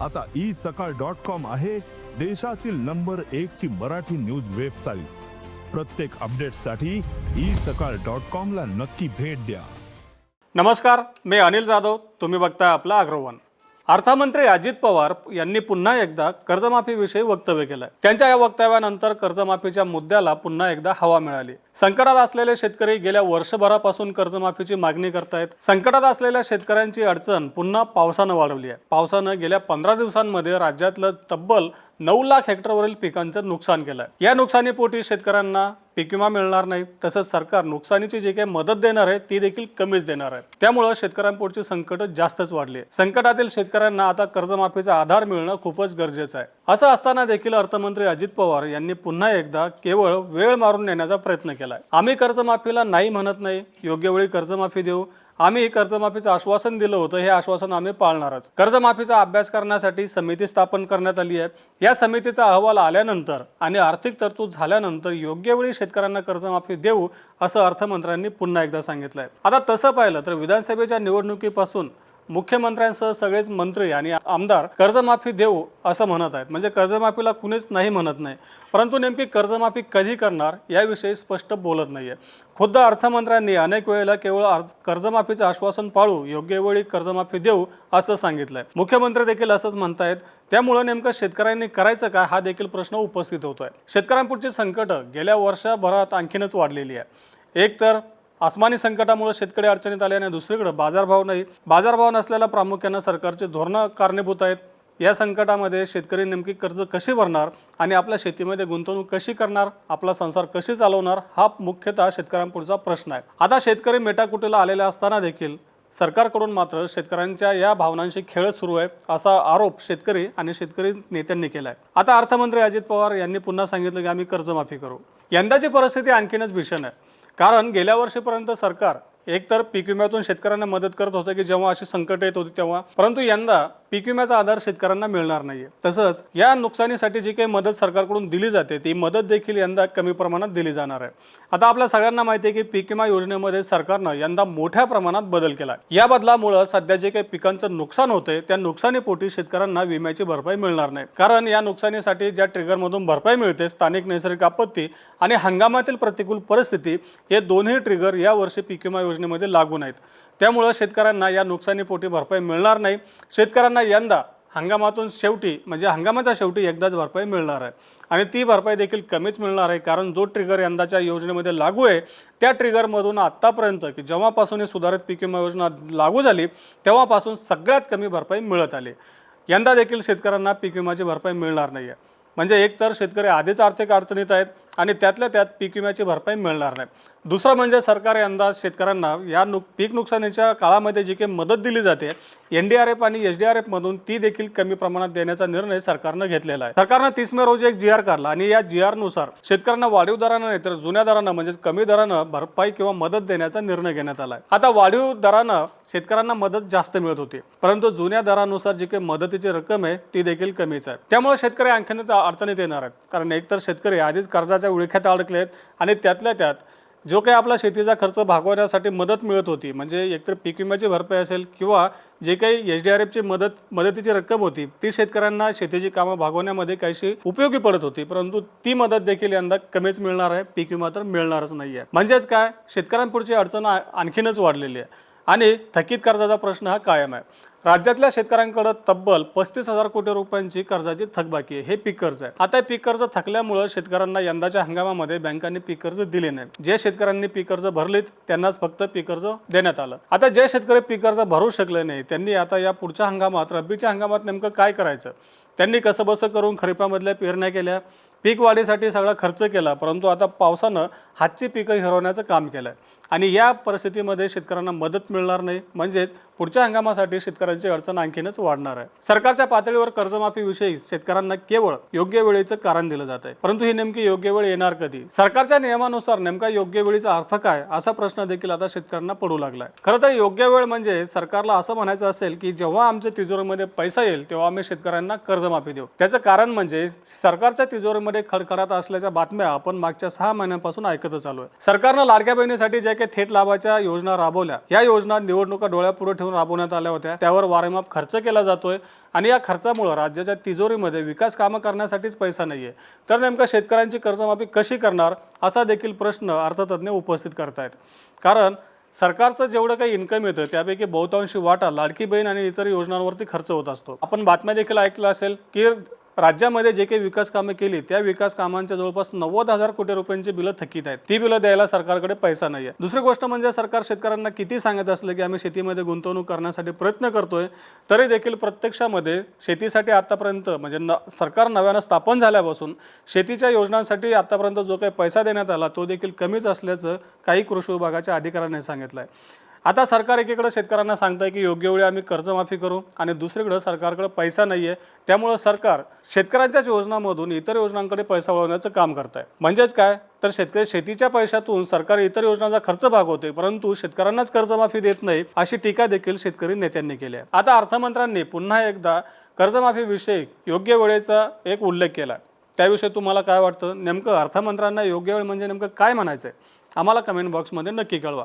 आता ई सकाळ dot com आहे देशातील नंबर एक ची मराठी न्यूज वेबसाईट. प्रत्येक अपडेटसाठी ई सकाळ डॉट कॉम ला नक्की भेट द्या. नमस्कार मी अनिल जाधव. तुम्ही बघताय आपला अग्रवन. अर्थमंत्री अजित पवार यांनी पुन्हा एकदा कर्जमाफीविषयी वक्तव्य केलंय त्यांच्या या वक्तव्यानंतर कर्जमाफीच्या मुद्द्याला पुन्हा एकदा हवा मिळाली. संकटात असलेले शेतकरी गेल्या वर्षभरापासून कर्जमाफीची मागणी करतायत. संकटात असलेल्या शेतकऱ्यांची अडचण पुन्हा पावसानं वाढवली आहे. पावसानं गेल्या पंधरा दिवसांमध्ये राज्यातलं तब्बल नऊ लाख हेक्टरवरील पिकांचं नुकसान केलं आहे या नुकसानीपोटी शेतकऱ्यांना पीक विमा मिळणार नाही तसंच सरकार नुकसानीची जी काही मदत देणार आहे ती देखील कमीच देणार आहे. त्यामुळं शेतकऱ्यांपुढची संकट जास्तच वाढली आहे संकटातील शेतकऱ्यांना आता कर्जमाफीचा आधार मिळणं खूपच गरजेचं आहे. असं असताना देखील अर्थमंत्री अजित पवार यांनी पुन्हा एकदा केवळ वेळ मारून नेण्याचा प्रयत्न केलाय. आम्ही कर्जमाफीला नाही म्हणत नाही योग्य वेळी कर्जमाफी देऊ आम्ही कर्जमाफीचं आश्वासन दिलं होतं हे आश्वासन आम्ही पाळणारच. कर्जमाफीचा अभ्यास करण्यासाठी समिती स्थापन करण्यात आली आहे. या समितीचा अहवाल आल्यानंतर आणि आर्थिक तरतूद झाल्यानंतर योग्य वेळी शेतकऱ्यांना कर्जमाफी देऊ असं अर्थमंत्र्यांनी पुन्हा एकदा सांगितलं आहे आता तसं पाहिलं तर विधानसभेच्या निवडणुकीपासून मुख्यमंत्र्यांसह सगळेच मंत्री आणि आमदार कर्जमाफी देऊ असं म्हणत आहेत. म्हणजे कर्जमाफीला कुणीच नाही म्हणत नाही. परंतु नेमकी कर्जमाफी कधी करणार याविषयी स्पष्ट बोलत नाही आहे खुद्द अर्थमंत्र्यांनी अनेक वेळेला केवळ कर्जमाफीचं आश्वासन पाळू योग्य वेळी कर्जमाफी देऊ असं सांगितलंय. मुख्यमंत्री देखील असंच म्हणतायत. त्यामुळं नेमकं शेतकऱ्यांनी करायचं काय हा देखील प्रश्न उपस्थित होतोय. शेतकऱ्यांपुढची संकटं गेल्या वर्षभरात आणखीनच वाढलेली आहे. एक तर आसमानी संकटामुळे शेतकरी अडचणीत आले आणि दुसरीकडे बाजारभाव नाही. बाजारभाव नसल्याला प्रामुख्यानं सरकारचे धोरणं कारणीभूत आहेत. या संकटामध्ये शेतकरी नेमकी कर्ज कशी भरणार आणि आपल्या शेतीमध्ये गुंतवणूक कशी करणार आपला संसार कशी चालवणार हा मुख्यतः शेतकऱ्यांपुढचा प्रश्न आहे. आता शेतकरी मेटाकुटीला आलेले असताना देखील सरकारकडून मात्र शेतकऱ्यांच्या या भावनांशी खेळ सुरू आहे असा आरोप शेतकरी आणि शेतकरी नेत्यांनी केला आहे आता अर्थमंत्री अजित पवार यांनी पुन्हा सांगितलं की आम्ही कर्जमाफी करू. यंदाची परिस्थिती आणखीनच भीषण आहे. कारण गेल्या वर्षीपर्यंत सरकार एकतर पीक विम्यातून शेतकऱ्यांना मदत करत होतं की जेव्हा अशी संकट येत होती तेव्हा परंतु यंदा पीक विम्याचा आधार शेतकऱ्यांना मिळणार नाहीये. तसंच या नुकसानीसाठी जी काही मदत सरकारकडून दिली जाते ती मदत देखील यंदा कमी प्रमाणात दिली जाणार आहे. आता आपल्या सगळ्यांना माहिती आहे की पीक विमा योजनेमध्ये सरकारनं यंदा मोठ्या प्रमाणात बदल केला या बदलामुळं सध्या जे काही पिकांचं नुकसान होते त्या नुकसानीपोटी शेतकऱ्यांना विम्याची भरपाई मिळणार नाही. कारण या नुकसानीसाठी ज्या ट्रिगरमधून भरपाई मिळते स्थानिक नैसर्गिक आपत्ती आणि हंगामातील प्रतिकूल परिस्थिती हे दोन्ही ट्रिगर या वर्षी पीक विमा योजनेमध्ये लागू नाहीत. त्यामुळं शेतकऱ्यांना या नुकसानीपोटी भरपाई मिळणार नाही. शेतकऱ्यांना यंदा हंगामातून शेवटी म्हणजे हंगामाच्या शेवटी एकदाच भरपाई मिळणार आहे. आणि ती भरपाई देखील कमीच मिळणार आहे कारण जो ट्रिगर यंदाच्या योजनेमध्ये लागू आहे त्या ट्रिगरमधून आत्तापर्यंत की जेव्हापासून ही सुधारित पीक विमा योजना लागू झाली तेव्हापासून सगळ्यात कमी भरपाई मिळत आली. यंदा देखील शेतकऱ्यांना पीक विम्याची भरपाई मिळणार नाही आहे म्हणजे एकतर शेतकरी आधीच आर्थिक अडचणीत आहेत आणि त्यातल्या त्यात पीक विम्याची भरपाई मिळणार नाही. दुसरं म्हणजे सरकार यंदा शेतकऱ्यांना या नुक पीक नुकसानीच्या काळामध्ये जी काही मदत दिली जाते एन डी आर एफ आणि एच डी आर एफमधून ती देखील कमी प्रमाणात देण्याचा निर्णय सरकारनं घेतलेला आहे. सरकारनं तीस मे रोजी एक जी आर काढला आणि या जी आरनुसार शेतकऱ्यांना वाढीव दरानं नाही तर जुन्या दरानं म्हणजेच कमी दरानं भरपाई किंवा मदत देण्याचा निर्णय घेण्यात आला आहे. आता वाढीव दरानं शेतकऱ्यांना मदत जास्त मिळत होती परंतु जुन्या दरानुसार जी काही मदतीची रक्कम आहे ती देखील कमीच आहे. त्यामुळे शेतकरी आणखीन अडचणीत येणार आहेत कारण एकतर शेतकरी आधीच कर्जाच्या विळख्यात अडकले आहेत आणि त्यातल्या त्यात जो काही आपला शेतीचा खर्च भागवण्यासाठी मदत मिळत होती म्हणजे एकतर पीक विम्याची भरपाई असेल किंवा जे काही एच डी आर एफची मदत मदतीची रक्कम होती ती शेतकऱ्यांना शेतीची कामं भागवण्यामध्ये काहीशी उपयोगी पडत होती परंतु ती मदत देखील यंदा कमीच मिळणार आहे पीक विमा तर मिळणारच नाही आहे म्हणजेच काय? शेतकऱ्यांपुढची अडचण आणखीनच वाढलेली आहे. आणि थकीत कर्जाचा प्रश्न हा कायम आहे. राज्यातल्या शेतकऱ्यांकडे तब्बल पस्तीस हजार कोटी रुपयांची कर्जाची थकबाकी आहे. हे पीक कर्ज आहे. आता हे पीक कर्ज थकल्यामुळं शेतकऱ्यांना यंदाच्या हंगामामध्ये बँकांनी पीक कर्ज दिले नाही. जे शेतकऱ्यांनी पीक कर्ज भरलीत त्यांनाच फक्त पीक कर्ज देण्यात आलं. आता जे शेतकरी पीक कर्ज भरू शकले नाही त्यांनी आता या पुढच्या हंगामात रब्बीच्या हंगामात नेमकं काय करायचं? त्यांनी कसं बसं करून खरीपामधल्या पेरण्या केल्या? पीक वाढीसाठी सगळा खर्च केला परंतु आता पावसानं हातची पिकं हिरवण्याचं काम केलं आहे आणि या परिस्थितीमध्ये शेतकऱ्यांना मदत मिळणार नाही. म्हणजेच पुढच्या हंगामासाठी शेतकऱ्यांची अडचण आणखीनच वाढणार आहे. सरकारच्या पातळीवर कर्जमाफीविषयी शेतकऱ्यांना केवळ योग्य वेळेचं कारण दिलं जात आहे. परंतु ही नेमकी योग्य वेळ येणार कधी? सरकारच्या नियमानुसार नेमका योग्य वेळीचा अर्थ काय? असा प्रश्न देखील आता शेतकऱ्यांना पडू लागलाय. खरं तर योग्य वेळ म्हणजे सरकारला असं म्हणायचं असेल की जेव्हा आमच्या तिजोरीमध्ये पैसा येईल तेव्हा आम्ही शेतकऱ्यांना कर्जमाफी देऊ. त्याचं कारण म्हणजे सरकारच्या तिजोरीमध्ये खडखडाट असल्याच्या बातम्या आपण मागच्या सहा महिन्यांपासून ऐकतच आलो आहे सरकारनं लाडक्या बहिणीसाठी जे काही थेट लाभाच्या योजना राबवल्या. या योजना निवडणुका डोळ्यापुढे ठेवून राबवण्यात आल्या होत्या. त्यावर वारंवार खर्च केला जातोय आणि या खर्चामुळे राज्याच्या तिजोरीमध्ये विकास कामं करण्यासाठीच पैसा नाहीये. तर नेमकं शेतकऱ्यांची कर्जमाफी कशी करणार असा देखील प्रश्न अर्थतज्ज्ञ उपस्थित करतायत. कारण सरकारचं जेवढं काही इन्कम येतं त्यापैकी बहुतांशी वाटा लाडकी बहीण आणि इतर योजनांवरती खर्च होत असतो. आपण बातम्या देखील ऐकलं असेल की राज्यामध्ये जे काही विकास कामे केली त्या विकास कामांच्या जवळपास नव्वद हजार कोटी रुपयांची बिलं थकीत आहेत. ती बिलं द्यायला सरकारकडे पैसा नाही आहे दुसरी गोष्ट म्हणजे सरकार शेतकऱ्यांना किती सांगत असलं की आम्ही शेतीमध्ये गुंतवणूक करण्यासाठी प्रयत्न करतोय तरी देखील प्रत्यक्षामध्ये शेतीसाठी आतापर्यंत म्हणजे न सरकार नव्यानं स्थापन झाल्यापासून शेतीच्या योजनांसाठी आतापर्यंत जो काही पैसा देण्यात आला तो देखील कमीच असल्याचं काही कृषी विभागाच्या अधिकाऱ्यांनी सांगितलं आहे आता सरकार एकीकडे शेतकऱ्यांना सांगतंय की योग्य वेळी आम्ही कर्जमाफी करू आणि दुसरीकडं सरकारकडे पैसा नाही आहे त्यामुळं सरकार शेतकऱ्यांच्याच योजनांमधून इतर योजनांकडे पैसा वळवण्याचं काम करत आहे म्हणजेच काय? तर शेतकरी शेतीच्या पैशातून सरकार इतर योजनांचा खर्च भागवते परंतु शेतकऱ्यांनाच कर्जमाफी देत नाही अशी टीका देखील शेतकरी नेत्यांनी केली आहे. आता अर्थमंत्र्यांनी पुन्हा एकदा कर्जमाफीविषयी योग्य वेळेचा एक उल्लेख केला त्याविषयी तुम्हाला काय वाटतं? नेमकं अर्थमंत्र्यांना योग्य वेळ म्हणजे नेमकं काय म्हणायचं आहे आम्हाला कमेंट बॉक्समध्ये नक्की कळवा.